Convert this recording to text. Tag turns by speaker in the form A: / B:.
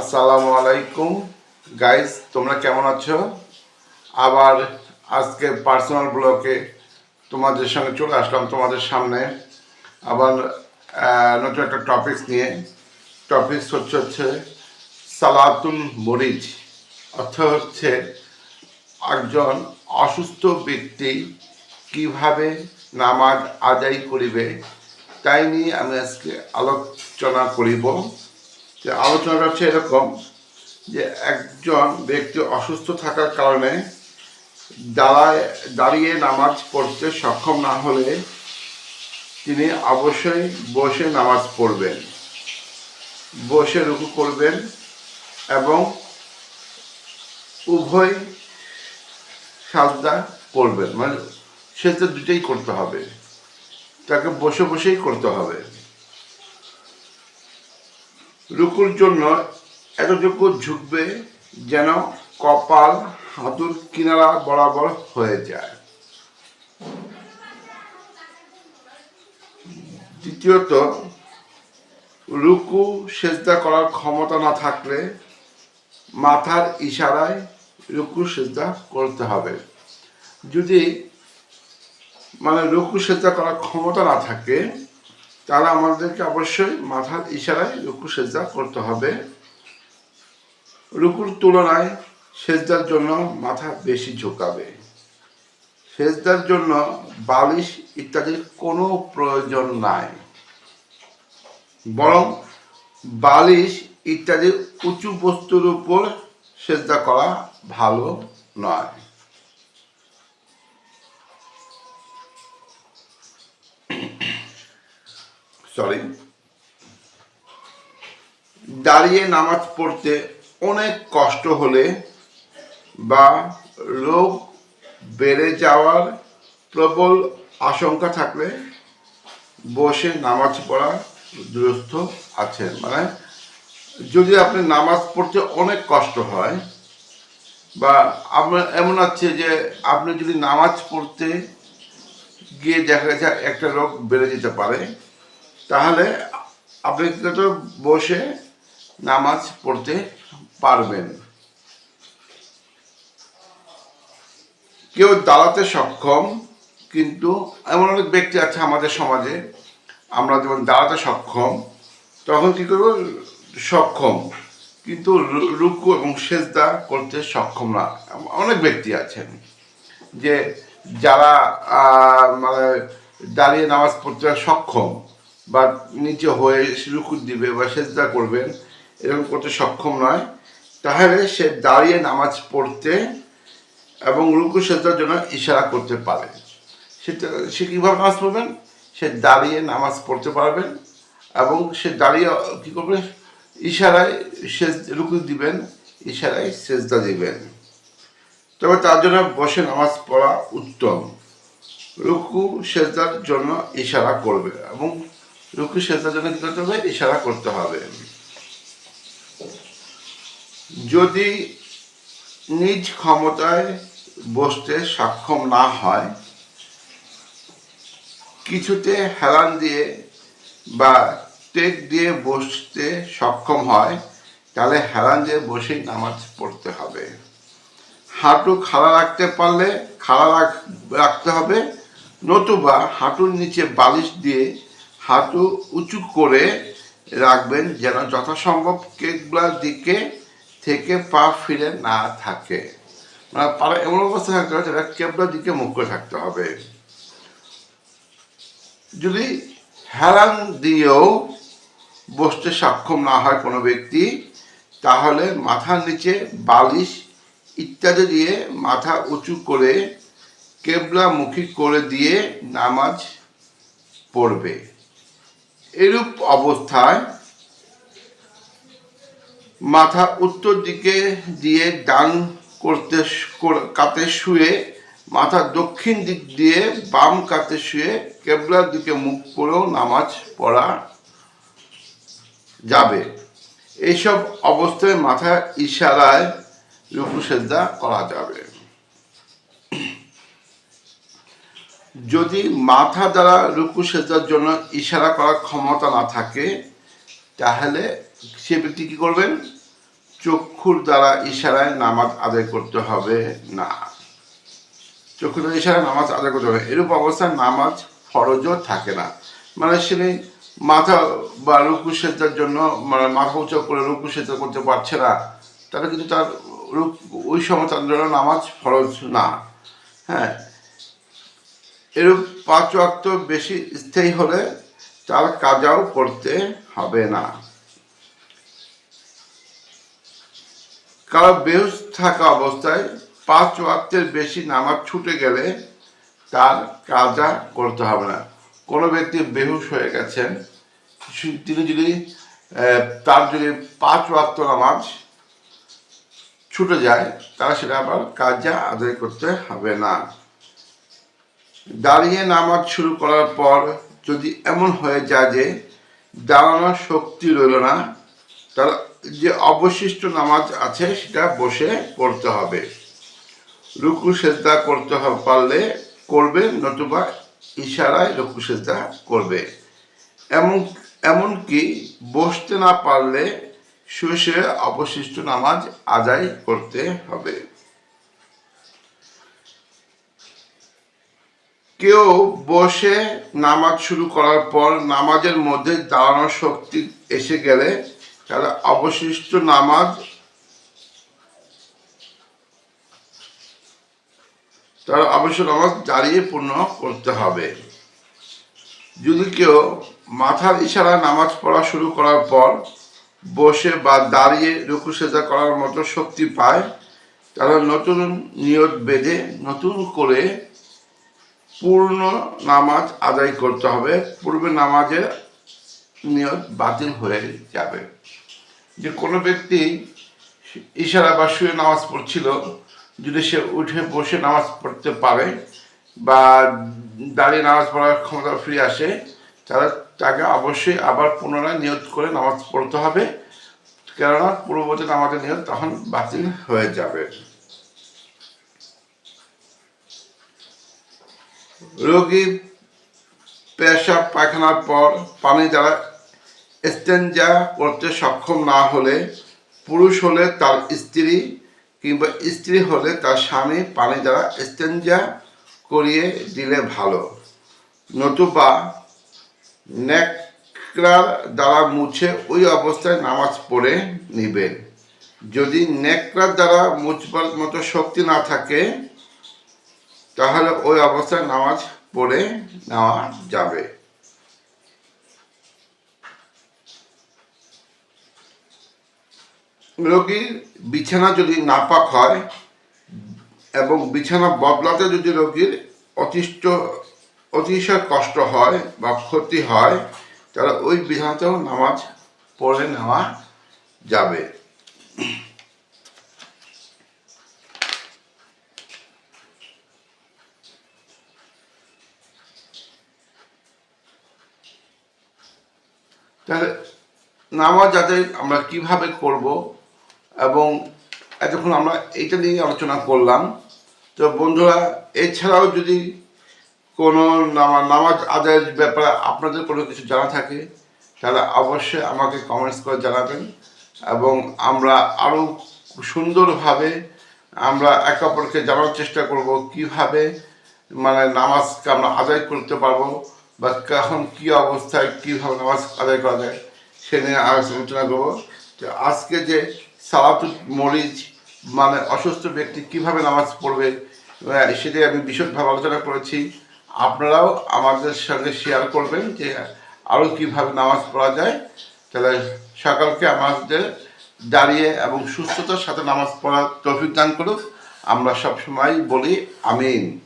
A: আসসালামু আলাইকুম। গাইস তোমরা কেমন আছো? আবার আজকে পার্সোনাল ব্লকে তোমাদের সঙ্গে চলে আসলাম তোমাদের সামনে। আবার নতুন একটা টপিকস নিয়ে। টপিকস হচ্ছে হচ্ছে সালাতুল মরিজ অর্থ হচ্ছে একজন অসুস্থ ব্যক্তি কীভাবে নামাজ আদায় করিবে, তাই নিয়ে আমি আজকে আলোচনা করিব। যে আলোচনাটা হচ্ছে এরকম যে একজন ব্যক্তি অসুস্থ থাকার কারণে দাঁড়ায়, দাঁড়িয়ে নামাজ পড়তে সক্ষম না হলে তিনি অবশ্যই বসে নামাজ পড়বেন। বসে রুকু করবেন এবং উভয় সাজদা করবেন। মানে সেটা দুটোই করতে হবে। তাকে বসে বসেই করতে হবে। রুকুর জন্য এতটুকু ঝুঁকবে যেন কপাল হাতুর কিনারা বরাবর হয়ে যায়। দ্বিতীয়ত রুকু সেজদা করার ক্ষমতা না থাকলে মাথার ইশারায় রুকু সেজদা করতে হবে। যদি মানে রুকু সেজদা করার ক্ষমতা না থাকে তাহলে আমাদেরকে অবশ্যই মাথার ইশারায় রুকু, সেজদা করতে হবে। রুকুর তুলনায় সেজদার জন্য মাথা বেশি ঝুঁকাবে। সেজদার জন্য বালিশ ইত্যাদির কোনো প্রয়োজন নাই। বরং বালিশ ইত্যাদি উঁচু বস্তুর উপর সেজদা করা ভালো নয়। সরি দাঁড়িয়ে নামাজ পড়তে অনেক কষ্ট হলে বা রোগ বেড়ে যাওয়ার প্রবল আশঙ্কা থাকলে বসে নামাজ পড়া দুরস্থ আছেন। মানে যদি আপনি নামাজ পড়তে অনেক কষ্ট হয় বা আপনার এমন আছে যে আপনি যদি নামাজ পড়তে গিয়ে দেখা গেছে একটা রোগ বেড়ে যেতে পারে তাহলে আপনি কিন্তু বসে নামাজ পড়তে পারবেন। কেউ দাঁড়াতে সক্ষম, কিন্তু এমন অনেক ব্যক্তি আছে আমাদের সমাজে, আমরা যেমন দাঁড়াতে সক্ষম, তখন কি করব? সক্ষম। কিন্তু রুকু এবং সেজদা করতে সক্ষম না। অনেক ব্যক্তি আছেন যে যারা মানে দাঁড়িয়ে নামাজ পড়তে সক্ষম বা নিচে হয়ে রুকু দিবে বা সেজদা করবেন এরকম করতে সক্ষম নয়। তাহলে সে দাঁড়িয়ে নামাজ পড়তে এবং রুকু সেজদার জন্য ইশারা করতে পারে। সেটা সে কীভাবে নামাজ পড়বেন? সে দাঁড়িয়ে নামাজ পড়তে পারবেন এবং সে দাঁড়িয়ে কী করবে ইশারায় সেজ, রুকু দিবেন, ইশারায় সেজদা দিবেন। তবে তার জন্য বসে নামাজ পড়া উত্তম। রুকু, সেজদার জন্য ইশারা করবে এবং রুকু সেজদার জন্য কী করতে হবে, ইশারা করতে হবে। যদি নিজ ক্ষমতায় বসতে সক্ষম না হয়, কিছুতে হেলান দিয়ে বা টেক দিয়ে বসতে সক্ষম হয়, তাহলে হেলান দিয়ে বসেই নামাজ পড়তে হবে। হাঁটু খাড়া রাখতে পারলে, খাড়া রাখ- রাখতে হবে, নতুবা হাঁটুর নিচে বালিশ দিয়ে হাঁটু উঁচু করে রাখবেন যেন যথাসম্ভব কেকগুলার দিকে থেকে পা ফিরে না থাকে। মানে পারা এমন অবস্থা থাকতে হবে যেটা কেবলার দিকে মুখ করে থাকতে হবে। যদি হেলান দিয়েও বসতে সক্ষম না হয় কোনো ব্যক্তি, তাহলে মাথার নিচে বালিশ ইত্যাদি দিয়ে মাথা উঁচু করে কেবলামুখী করে দিয়ে নামাজ পড়বে। এরূপ অবস্থায় মাথা উত্তর দিকে দিয়ে ডান করতে কাতে শুয়ে, মাথা দক্ষিণ দিক দিয়ে বাম কাতে শুয়ে কেবলার দিকে মুখ করেও নামাজ পড়া যাবে। এইসব অবস্থায় মাথা ইশারায় রুকু সেজদা করা যাবে। যদি মাথা দ্বারা রুকু সেজদার জন্য ইশারা করার ক্ষমতা না থাকে, তাহলে সে ব্যক্তি কী করবেন? চক্ষুর দ্বারা ইশারায় নামাজ আদায় করতে হবে না। চক্ষুর দ্বারা ইশারায় নামাজ আদায় করতে হবে এরূপ অবস্থায় নামাজ ফরজও থাকে না। মানে সে মাথা বা রুকু সেজার জন্য মানে মাথা উঁচু করে রুকু সেজা করতে পারছে না, তাহলে কিন্তু তার ওই সময় তার জন্য নামাজ ফরজ না। হ্যাঁ এরূপ পাঁচ ওয়াক্ত বেশি স্থায়ী হলে তার কাজাও করতে হবে না। কারও বেহুশ থাকা অবস্থায় পাঁচ ওয়াক্তের বেশি নামাজ ছুটে গেলে তার কাজা করতে হবে না। কোনো ব্যক্তি বেহুশ হয়ে গেছেন তিনি যদি তার যদি পাঁচ ওয়াক্ত নামাজ ছুটে যায়, তাহলে সেটা আবার কাজা আদায় করতে হবে না। দাঁড়িয়ে নামাজ শুরু করার পর যদি এমন হয়ে যায় যে দাঁড়ানোর শক্তি রইল না, তার যে অবশিষ্ট নামাজ আছে সেটা বসে পড়তে হবে। রুকু, সেজদা করতে পারলে করবে, নতুবা ইশারায় রুকু, সেজদা করবে। এমন, এমনকি বসতে না পারলে শুয়ে শুয়ে অবশিষ্ট নামাজ আদায় করতে হবে। কেউ বসে নামাজ শুরু করার পর নামাজের মধ্যে দাঁড়ানোর শক্তি এসে গেলে তাহলে অবশিষ্ট নামাজ তার অবশ্য নামাজ দাঁড়িয়ে পূর্ণ করতে হবে। যদি কেউ মাথার ইশারা নামাজ পড়া শুরু করার পর বসে বা দাঁড়িয়ে রুকু সেজা করার মতো শক্তি পায় তারা নতুন নিয়ত বেঁধে নতুন করে পূর্ণ নামাজ আদায় করতে হবে। পূর্বে নামাজের নিয়ত বাতিল হয়ে যাবে। যে কোনো ব্যক্তি ইশারা বা শুয়ে নামাজ পড়ছিল, যদি সে উঠে বসে নামাজ পড়তে পারে বা দাঁড়িয়ে নামাজ পড়ার ক্ষমতা ফিরে আসে, তাহলে তাকে অবশ্যই আবার পুনরায় নিয়ত করে নামাজ পড়তে হবে। কেননা পূর্ববর্তী নামাজের নিয়ত তখন বাতিল হয়ে যাবে। রোগী পেশাব পায়খানার পর পানি দ্বারা স্টেঞ্জা করতে সক্ষম না হলে পুরুষ হলে তার স্ত্রী কিংবা স্ত্রী হলে তার স্বামী পানি দ্বারা স্টেঞ্জা করিয়ে দিলে ভালো। নতুবা নেকড়ার দ্বারা মুছে ওই অবস্থায় নামাজ পড়ে নিবেন। যদি নেকড়ার দ্বারা মুছবার মতো শক্তি না থাকে তাহলে ওই অবস্থায় নামাজ পড়ে নেওয়া যাবে। রোগীর বিছানা যদি নাপাক হয় এবং বিছানা বদলাতে যদি রোগীর অতিষ্ঠ, অতিশয় কষ্ট হয় বা ক্ষতি হয়, তাহলে ওই বিছানাতেও নামাজ পড়ে নেওয়া যাবে তাহলে নামাজ যাতে আমরা কীভাবে করব এবং এতক্ষণ আমরা এটা নিয়ে আলোচনা করলাম। তো বন্ধুরা, এছাড়াও যদি কোনো নামা- নামাজ আদায়ের ব্যাপারে আপনাদের কোনো কিছু জানা থাকে, তাহলে অবশ্যই আমাকে কমেন্টস করে জানাবেন এবং আমরা আরও সুন্দরভাবে আমরা একে অপরকে জানার চেষ্টা করব কীভাবে মানে নামাজকে আমরা আদায় করতে পারব বা কখন কী অবস্থায় কীভাবে নামাজ আদায় করা যায়। সে নিয়ে আলোচনা করব। আজকে যে সালাতুল মরিজ মানে অসুস্থ ব্যক্তি কীভাবে নামাজ পড়বে আহ, সেটাই আমি বিশদভাবে আলোচনা করেছি। আপনারাও আমাদের সঙ্গে শেয়ার করবেন যে আরও কীভাবে নামাজ পড়া যায়। তাহলে সকালকে আমাদের দাঁড়িয়ে এবং সুস্থতার সাথে নামাজ পড়ার তৌফিক দান করুক। আমরা সবসময় বলি আমিন।